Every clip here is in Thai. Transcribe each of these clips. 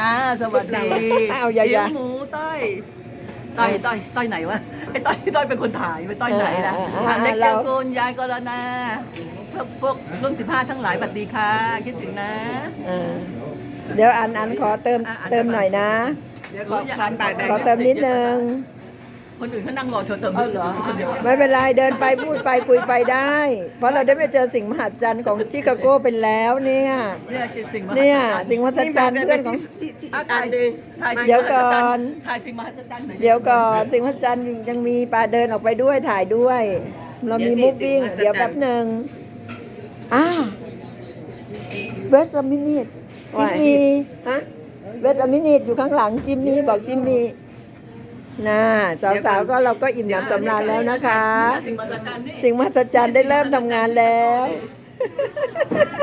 อ่าสวัสดีอ้าวอย่าอย่าหิวหมูต้อยต้อยต้อยต้อยไหนวะไอ้ต้อยต้อยเป็นคนถ่ายไม่ต้อยไหนนะอ่าอ่าอ่าอ่าเล็กเราเจ้ากุลยายกรณาพวกพวกรุ่นสิบห้าทั้งหลายบัดดีค่ะ คิดถึงนะ อ่าเดี๋ยวอันอันขอเติมอะอันเติมหน่อยนะ เดี๋ยวขอคันปากแดงขอเติมนิดนึง คนอื่นเขานั่งรอเธอเติมด้วยเหรอคนเดียวไม่เป็นไรเดินไปพูดไปคุยไปได้ เพราะเราได้ไปเจอสิ่งมหัศจรรย์ของชิคาโกเป็นแล้วเนี่ยเนี่ยคือสิ่งมหัศจรรเนี่ยสิ่งมหัศจรรย์เพื่อนของ อะถ่ายถ่ายเดี๋ยวก่อน ถ่ายสิ่งมหัศจรรย์หน่อยเดี๋ยวก่อนสิ่งมหัศจรรย์ยังมีปลาเดินออกไปด้วยถ่ายด้วย เรามีมูฟวิ่งเดี๋ยวแป๊บหนึ่งอ้าวเวสมินิทจิมมี่เวสมินิทอยู่ข้างหลังจิมมี่บอกจิมมี่ น่าสาวๆก็เราก็อิ่มหนำสำราญแล้วนะคะ สิ่งมหัศจรรย์นี่สิ่งมหัศจรรย์ได้เริ่มทำงานแล้ว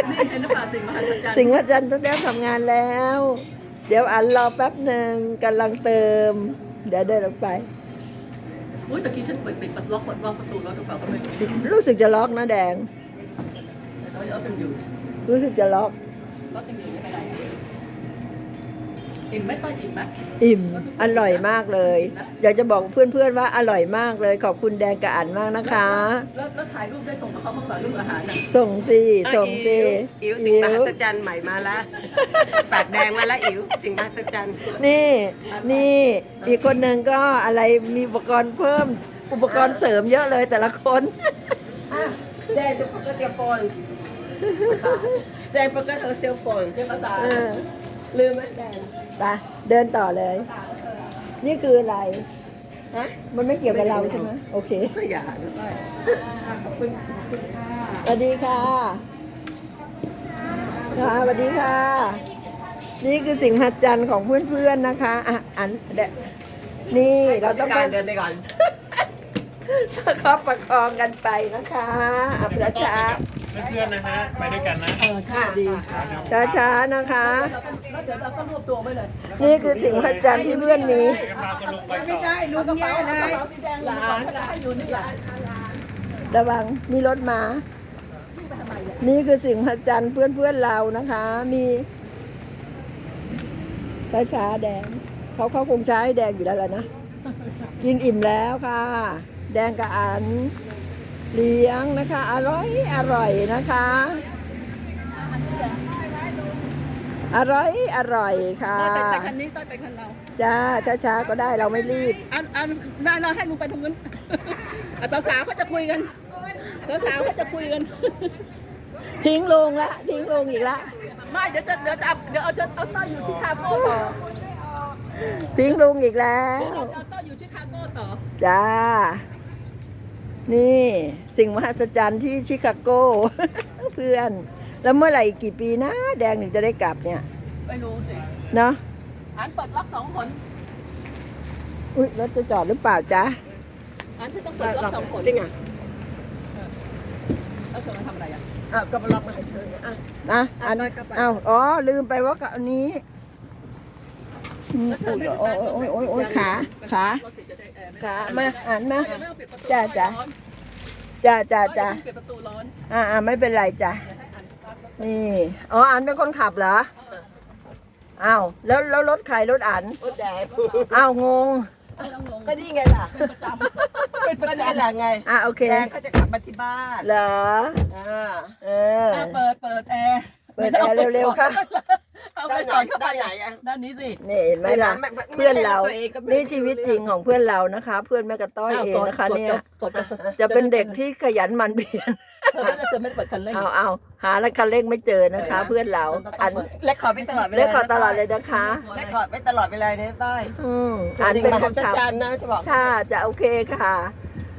นี่เห็นหรือเปล่าสิ่งมหัศจรรย์สิ่งมหัศจรรย์ต้องเริ่มทำงานแล้ว เดี๋ยวอันรอแป๊บหนึ่งกำลังเติม เดี๋ยวเดินออกไป อุ้ยตะกี้ฉันเปิดปิดประตูล็อกกดล็อกประตูแล้วทุกคนก็ไม่รู้รู้สึกจะล็อกนะแดงเราจะเอาเป็นอยู่รู้สึกจะล็อกล็อกเป็นอยู่ไม่เป็นไร อิ่มไหม่ต้อยอิ่มไหมอิ่ม อร่อยมากเลย อยากจะบอกเพื่อนๆว่าอร่อยมากเลย ขอบคุณแดงกับอันมากนะคะ แล้วแล้วถ่ายรูปได้ส่งกับเขาบ้างเหรอรูปอาหารน่ะส่งสิ ส่งสิอิ๋วสิ่งมหัศจรรย์ใหม่มาละปากแดงมาละอิ๋วสิ่งมหัศจรรย์นี่ นี่ อีกคนหนึ่งก็อะไร มีอุปกรณ์เพิ่ม อุปกรณ์เสริมเยอะเลยแต่ละคน แดงจะ forget your phone แดง forget her cell phone เรียนภาษา เออ ลืมไหมแดงไปเดินต่อเลย นี่คืออะไร ฮะมันไม่เกี่ยวกับเราใช่ไหมโอเคไม่อย่าด้วยสวัสดีค่ะค่ะสวัสดีค่ะ นี่คือสิ่งมหัศจรรย์ของเพื่อนๆนะคะอะอันเดะนี่เราต้องการเดินไปก่อนประคับประคองกันไปนะคะอะช้า เพื่อนๆนะฮะไปด้วยกันนะเออค่ะดีช้าช้าๆนะคะ แล้วเดี๋ยวเราก็รวบตัวไว้เลยนี่คือสิ่งมหัศจรรย์ที่เพื่อนมีพาคุณลุงไปต่อลุงแย่เลยหลานให้อยู่นี่หลานระวังมีรถมา นี่คือสิ่งมหัศจรรย์เพื่อนๆเรานะคะ มีช้าๆแดงเขาเขาคงใช้แดงอยู่แล้วล่ะนะ กินอิ่มแล้วค่ะ แดงกับอัน เลี้ยงนะคะ อร่อยอร่อยนะคะ อร่อยอร่อยค่ะแต่แต่คันนี้ต้อยไปคันเราจ้าช้าๆก็ได้เราไม่รีบอันอันได้เราให้ลุงไปทางนู้นอะสาวๆเขาจะคุยกันสาวๆเขาจะคุยกัน ทิ้งลงละทิ้งลงอีกละไม่เดี๋ยวจะเดี๋ยวจะเอาเดี๋ยวเอาจะเอาต้อยอยู่ชิคาโกต่อทิ้งลงอีกแล้วเดี๋ยวจะเอาต้อยอยู่ชิคาโกต่อจ้า นี่สิ่งมหัศจรรย์ที่ชิคาโก เพื่อน แล้วเมื่อไหร่อีกกี่ปีนะ แดงถึงจะได้กลับเนี่ย ไม่รู้สิเนาะอันเปิดล็อกสองคนอุ้ยรถจะจอดหรือเปล่าจ๊ะอันที่ต้องเปิดล็อกสองคนนี่ไงแล้วเธอมาทำอะไรอะอะก็มาล็อกมาให้เธอเนี่ยอะนะอันได้ครับเอาอ๋อลืมไปว่ากับอันนี้อืมอุ๊ยโอ้ยโอ้ยโอ้ยโอ้ยขาขา เราติดจะได้แอร์ไหมขามาอ่านมา ไม่ต้องปิดประตูจ้าจ้าร้อนจ้าจ้าจ้าปิดประตูร้อนอ่าอ่าไม่เป็นไรจ้ะนี่อ๋ออันเป็นคนขับเหรออ้าวแล้วแล้วรถใครรถอันโอ้แดงอ้าวงงไม่ต้องงงก็นี่ไงล่ะประจำเป็นปก็ระนี่จำแหละไงอะโอเคแดงเขาจะกลับมาที่บ้านเหรออ่าเอออะเปิดเปิดแอร์เปิดแอร์เร็วๆค่ะ เอาไปสอนเข้าไปด้านไหนอะด้านนี้สิ นี่เห็นไหมล่ะไม่ไม่ไม่เพื่อนเรา ไม่ใช่ตัวเองก็ไม่นี่ชีวิตจริงของเพื่อนเรานะคะ เพื่อนแม่กระต้อยเองนะคะเนี่ย กดกดกดจะเป็นเด็กที่ขยันหมันเพียรเธอไม่ได้เธอไม่ได้เปิดคันเร่งเอาเอาหาแล้วคันเร่งไม่เจอนะคะ เพื่อนเราอันเล็กขอร์ดไปตลอดเวลาเรียกขอตลอดเลยนะคะ เล็กขอร์ดไปตลอดเวลาเนี่ยต้อยอืมอันสิ่งเป็นมคหันศขับจรรย์นะจะบอก ค่ะจะโอเคค่ะ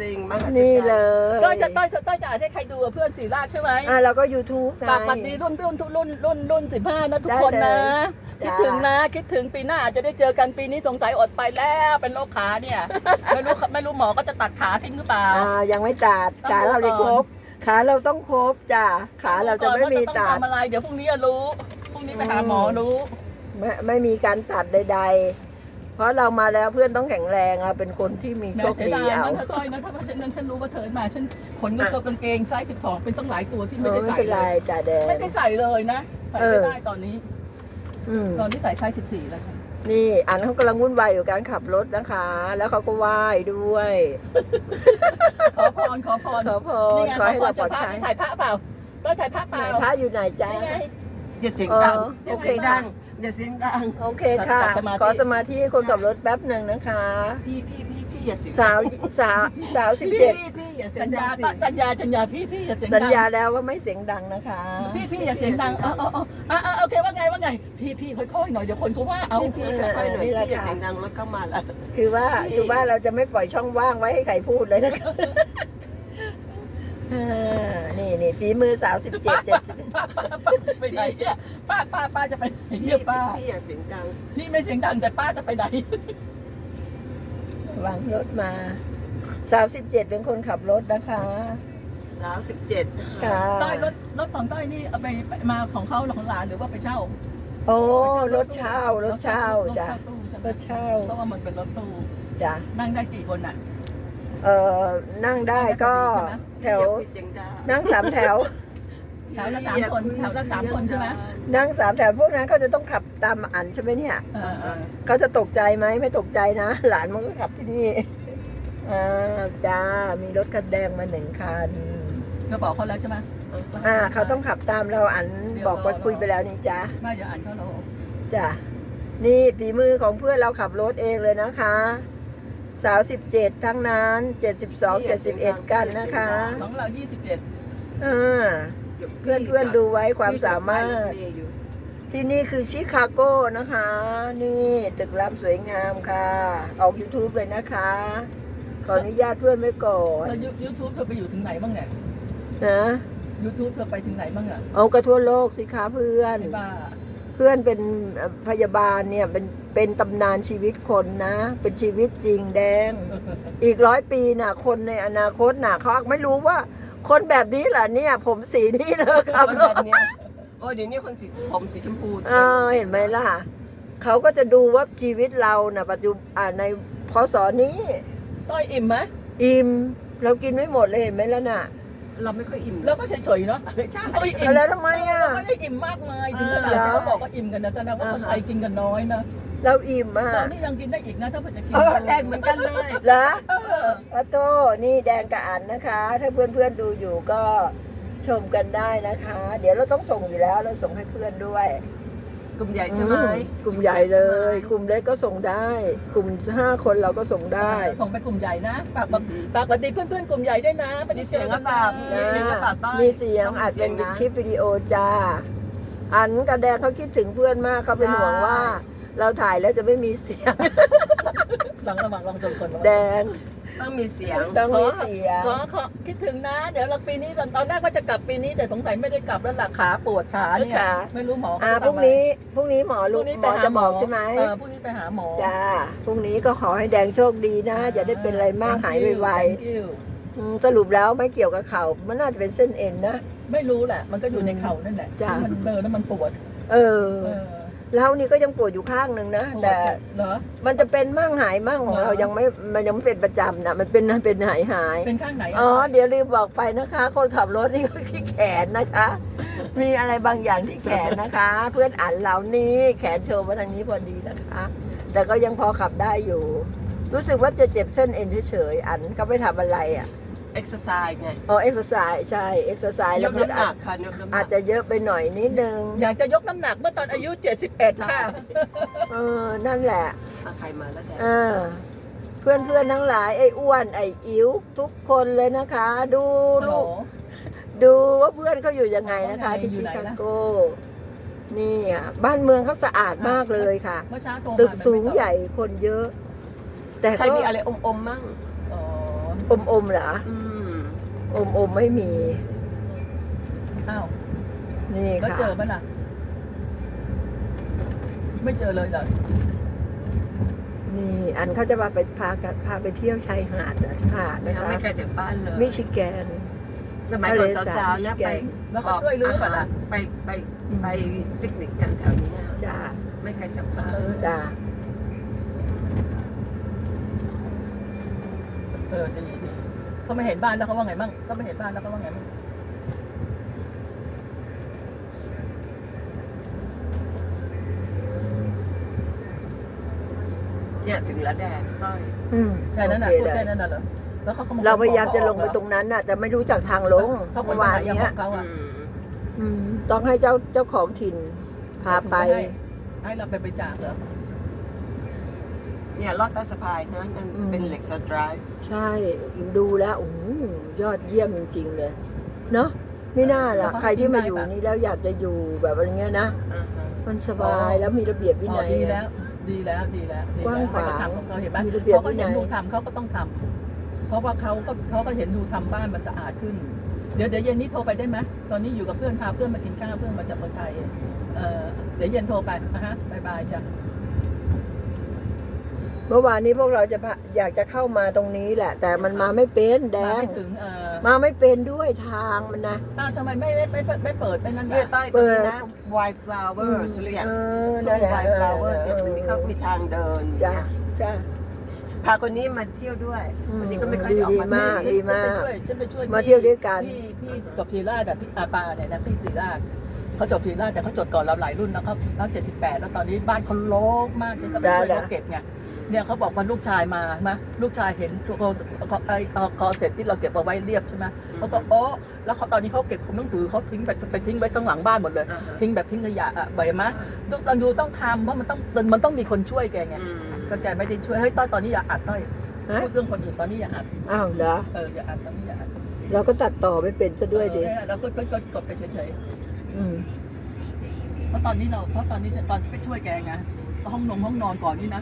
สิ่งมหัศจรรย์นี่เลยต้อยจะต้อยต้อยจะอ่านให้ใครดูอะเพื่อนสีราชใช่ไหมอะเราก็ YouTube ไง ฝากบัตรดีรุ่นรุ่นทุกรุ่นรุ่นรุ่นสิบห้านะทุกคนได้นะเลยคิดจ้าถึงนะคิดถึงปีหน้าอาจจะได้เจอกันปีนี้สงสัยอดไปแล้วเป็นโรคขาเนี่ย ไม่รู้ไม่รู้หมอก็จะตัดขาทิ้งหรือเปล่า อ่ายังไม่ตัดต้องขาเราดูจะก่คอนรบ ขาเราต้องครบจ้ะขาเราจะไม่มีก่อนตัว่าดจะต้องทำอะไรเดี๋ยวพรุ่งนี้จะรู้ พรุ่งนี้ไปหาหมอรู้ ไม่ไม่มีการตัดใด ๆ เพราะเรามาแล้วเพื่อนต้องแข็งแรงเราเป็นคนที่มีแม่โชคเสียดีดายเอานะถ้าต้อยนะถ้าว่าฉันนั้นฉันรู้ว่าเธอมาฉันขนเงินตัวกางเกงไซส์สิบสองเป็นตั้งหลายตัวที่เอไม่อได้ไม่ใส่เป็นเลไรยจ้ะแดง ไม่ได้ใส่เลยนะใส่เอไม่อ ได้ตอนนี้ อืม ตอนที่ใส่ไซส์14 แล้วใช่ไหมนี่อันเขากำลังวุ่นวายอยู่การขับรถนะคะ แล้วเขาก็ไหว้ด้วยขอพรขอพรขอพนี่รไงขอให้ขอเราพปลรอดเจ้าภาพภัยที่ถ่ายพระเปล่าต้องถ่ายพระเปไหนล่าพระอยู่ไหนจ๊ะนี่ไงอย่าเสียงดังอ๋ออย่าโอเคเสียงดัค่ะง อย่าเสียงดัง โอเคค่ะตัดสมาธิ ขอสมาธิให้คนขับรถแป๊บหนึ่งนะคะ พี่พี่พี่พี่อย่าเสียงสาวสาวสาวสิบพี่เจ็ดพี่พี่อย่าเสียสังญดัญางสิสัญญาสัญญาพี่พี่อย่าเสียงสัญดังญาแล้วว่าไม่เสียงดังนะคะพี่พี่อย่าเสียงดังเออเออเอออะอะโอเคว่าไงว่าไง พี่พี่ค่อยๆหน่อยเดี๋ยวคนเขาว่าเอาพี่พี่ค่อยๆหน่อยพี่อย่าเสียงดังรถเข้ามาแล้วคือว่าคือว่าเราจะไม่ปล่อยช่องว่างไว้ให้ใครพูดเลยนะคะอ่า นี่นี่ฝีมือสาวสิบเจ็ดเจ็ดสิบป้าป้าป้าไปไหนเนี่ยป้าป้าป้าจะไปไหนพี่เนี่ยป้าพี่อย่าเสียงดังพี่ไม่เสียงดังแต่ป้าจะไปไหนวางรถมาสาวสิบเจ็ดเป็นคนขับรถนะคะสาวสิบเจ็ดค่ะต้อยรถรถของต้อยนี่เอาไปมาของเขาหรือของหลานหรือว่าไปเช่าโอ้รถเช่ารถเช่ารถจ้ะเช่าตู้ใช่ไหมรถเช่าเพราะว่ามันเป็นรถตู้จ้ะนั่งได้กี่คนอะ เออนั่งได้ก็แถวพี่อย่าเสียงดังนั่งสามแถว แถวละสามคนแถวละสามคนใช่ไหมนั่งสามแถวพวกนั้นเขาจะต้องขับตามอันใช่ไหมเนี่ยเออเออเขาจะตกใจไหมไม่ตกใจนะ หลานมันก็ขับที่นี่อ่าจ้ามีรถคันแดงมาหนึ่งคันก็บอกเขาแล้วใช่ไหมอ่าเขาต้องขับตามเราอันบอกว่าคุยไปแล้วนี่จ้าไม่เดี๋ยวอ่านเขาเราจ้ะนี่ฝีมือของเพื่อนเราขับรถเองเลยนะคะ สาวสิบเจ็ดทั้งนั้นเจ็ดสิบสองเจ็ดสิบเอ็ดกันนะคะของเรายี่สิบเอ็ดอ่าเพื่อนเพื่อนๆดูไว้ความสามารถ ที่นี่คือชิคาโกนะคะ นี่ตึกรามสวยงามค่ะ ออก YouTube เลยนะคะ ขออนุญาตเพื่อนไว้ก่อนแล้วยูทูบเธอไปอยู่ถึงไหนบ้างเนี่ยนะยูทูบเธอไปถึงไหนบ้างอะเอากระทั่วโลกสิคะเพื่อนไอ้บ้าเพื่อนเป็นเอ่อพยาบาลเนี่ยเป็นเป็นตำนานชีวิตคนนะ เป็นชีวิตจริงแดง อีกร้อยปีน่ะ คนในอนาคตน่ะเขาไม่รู้ว่า คนแบบนี้เหรอเนี่ย ผมสีนี้เลยครับคนแบบเนี้ยโอ้เดี๋ยวนี้คนผิดผมสีชมพูเออเห็นไหมล่ะเขาก็จะดูว่าชีวิตเราน่ะปัจจุบันในพศนี้ ต้อยอิ่มไหมอิ่มเรากินไม่หมดเลยเห็นไหมล่ะน่ะ เราไม่ค่อยอิ่มเราก็เฉยๆเนาะใช่ต้อยอิ่มแล้วทำไมอะ เราไม่ได้อิ่มมากมายถึงขนาดที่เขาบอกว่าอิ่มกันนะแต่นะว่าคนไทยกินกันน้อยนะเราอิ่มอะเรานี่ยังกินได้อีกนะถ้าเผื่อจะกินเออแดงเหมือนกันเลยเหรอปะโตนี่แดงกับอันนะคะ ถ้าเพื่อนๆดูอยู่ก็ชมกันได้นะคะ เดี๋ยวเราต้องส่งอยู่แล้วเราส่งให้เพื่อนด้วย กลุ่มใหญ่ใช่ไหมอืกลุ่มใหญ่เลย กลุ่มเล็กก็ส่งได้ กลุ่มห้าคนเราก็ส่งได้ ส่งไปกลุ่มใหญ่นะฝากแบบฝากสวัสดีเพื่อนๆกลุ่มใหญ่ด้วยนะปฏิเสธกันนะมีเสียงกระเป๋าต้อยมีเสียงอัดเป็นมีสียงนะคลิปวิดีโอจ้า อันกับแดงเขาคิดถึงเพื่อนมากเขาเป็นใช่ห่วงว่า เราถ่ายแล้วจะไม่มีเสียงลองระวังลองจนคนแดง ต้องมีเสียง ต้องมีเสียงขอขอคิดถึงนะ เดี๋ยวเราปีนี้ตอนตอนแรกว่าจะกลับปีนี้แต่สงสัยไม่ได้กลับแล้วล่ะขาปวดขาเนี่ยขา ไม่รู้หมออ่าเขาพรุ่งนี้พรุ่งนี้หมอพลูรุ่กงนี้หไปมอหาจะบอกใช่ไหมเออพรุ่งนี้ไปหาหมอจ้าพรุ่งนี้ก็ขอให้แดงโชคดีนะอย่าได้เป็นอะไรมากหายไว Thank you ๆอืมสรุปแล้วไม่เกี่ยวกับเข่ามันน่าจะเป็นเส้นเอ็นนะ ไม่รู้แหละ มันก็อยู่ในเข่านั่นแหละจ้ะ ที่มันเดินแล้วมันปวดเออ เออ เรานี่ก็ยังปวดอยู่ข้างหนึ่งนะปวดแต่เหรอ มันจะเป็นมั่งหายมั่งของเหรอเรายังไม่มันยังไม่เป็นประจำนะมันเป็นเป็นหายหายเป็นข้างไหนอะอ๋อเดี๋ยวลืมบอกไปนะคะ คนขับรถนี่ก็ที่แขนนะคะ มีอะไรบางอย่างที่แขนนะคะ เพื่อนอ่านเรานี่แขนโชว์มาทางนี้พอดีนะคะ แต่ก็ยังพอขับได้อยู่ รู้สึกว่าจะเจ็บเส้นเอ็นเฉยๆอันก็ไปทำอะไรอะ เอ็กซ์ไซส์ไงอ๋อเอ็กซ์ไซส์ใช่เอ็กซ์ไซส์ยแล้วกมันน้ำหนักค่ะยกน้ำหนัอาจจะเยอะไปหน่อยนิดนึงอยากจะยกน้ำหนักเมื่อตอนอายุ 71 ค่ะ เออนั่นแหละเอาใครมาแล้วแกอ่าเพื่อนเพื่อนๆทั้งหลายไอ้อ้วนไอ้อิ๋วทุกคนเลยนะคะ ดูฮัลโหลลูกดูว่าเพื่อนเขาอยู่ยังไงนะคะเขาไงที่อยู่ชิไหนคาล่ะโกนี่อะบ้านเมืองเขาสะอาดมากเลยค่ะ เมื่อเช้าโทรมาตึกสูงไม่ตอบใหญ่คนเยอะ แต่ใครก็มีอะไรอมๆมั่งอ๋ออมอมๆเหรอ อืม อมอมๆไม่มี อ้าวนี่แล้วค่ะเจอไหมล่ะ ไม่เจอเลยเหรอนี่อันเขาจะมาไปพากันพาไปเที่ยวชายหาดนะหาดไม่นะคะไม่ไกลจากบ้านเลย มิชิแกน สมัยก่อนสาวๆนะไปแล้วก็ช่วยรื้อป่ะล่ะไปไปไปปิกนิกกันแถวนี้นะจ้าไม่ไกลจากบ้านจ้าเออดีดี เขาไม่เห็นบ้านแล้วเขาว่าไงบ้างเขาไม่เห็นบ้านแล้วเขาว่าไงบ้างเนี่ยถึงแล้แดงต้อยอแค่นั้นน่ะโอพูแค่นั้นน่ะเหรอแล้วเขาเราพยายามจะลงไปตรงนั้นน่ะ แต่ไม่รู้จักทางลงเขาเมื่อวานนี้ต้องให้เจ้าเจ้าของถิ่นพาไป ให้เราไปไปจาคเหรอ เนี่ยลอดใต้สะพายนะนั่นอืม เป็นเหล็กสไตรป์ใช่ ดูแล้วโอ้โหยอดเยี่ยมจริงๆเลย เนาะไม่น่าล่ะ ใครที่มาอยู่นี่แล้วอยากจะอยู่แบบอะไรเงี้ยนะอ่าฮะมันสบายแล้วมีระเบียบวินัยอ๋อดีอะแล้วดีแล้วดีแล้วดีกว้างขวางให้เขทำของเขาเห็นไหมมีระเบียบเขาก็เห็นวินัยดูทำเขาก็ต้องทำเพราะว่าเขาก็เขาก็เห็นดูทำบ้านมันสะอาดขึ้น เดี๋ยวเดี๋ยวเย็นนี้โทรไปได้ไหมตอนนี้อยู่กับเพื่อนพาเพื่อนมากินข้าวเพื่อนมาจากเมืองไทยเออเดี๋ยวเย็นโทรไปนะฮะบายบายจ้ะเมื่อวานนี้พวกเราจะพาอยากจะเข้ามาตรงนี้แหละ แต่มันมาไม่เป็นแดมาง ไม่ถึงเออมาไม่เป็นด้วยทางมันนะอ้าวทำไมไม่ไม่ไม่ไม่ไม่เปิดไอ้นั่นเนี่ยน่ะใต้ตรงนี้นะ white flower อืมสเรียกเออช่นั่วนง แหละ white flower เอเนี่ยอมันมีเขามีทางเดิน จ้าจ้า พาคนนี้มาเที่ยวด้วยอืม คนนี้ก็ไม่ค่อยได้ออกมาดีมากเที่ยวดีมาก ฉันไปช่วยฉันไปช่วยมาเที่ยวด้วยกัน พี่พี่จบทีราชอะพี่อาปาเนี่ยนะพี่จีราชเขาจบทีราชแต่เขาจดก่อนเราหลายรุ่นแล้วเขาเขาเจ็ดสิบแปดแล้วตอนนี้บ้านเขาโล่งมากจนก็ไปช่วยได้เขาเก็บไง เนี่ยเขาบอกว่าลูกชายมามาลูกชายเห็นตัวเขาไอ้คอเสร็จที่เราเก็บเอาไว้เรียบใช่ไหมเขาก็โอ้แล้วเขาตอนนี้เขาเก็บผมต้องถือเขาทิ้งไปไปทิ้งไว้ข้างหลังบ้านหมดเลยอ่าฮะทิ้งแบบทิ้งขยะอะบ่อยไหมทุกตอนดูต้องทำเพราะมันต้องมันต้องมีคนช่วยแกไงอืมก็แกไม่ได้ช่วยเฮ้ยต้อยตอนนี้อย่าอัดต้อยฮะพูดเรื่องคนอื่นตอนนี้อย่าอัดอ้าวเหรอเอออย่าอัดตอนนี้อย่าอัดเราก็ตัดต่อไม่เป็นซะด้วยดิเออเราก็ก็ก็กดไปเฉยอืมๆเพราะตอนนี้เราเพราะตอนนี้จะตอนที่ไปช่วยแกไงห้องนงห้องนอนก่อนนี่นะ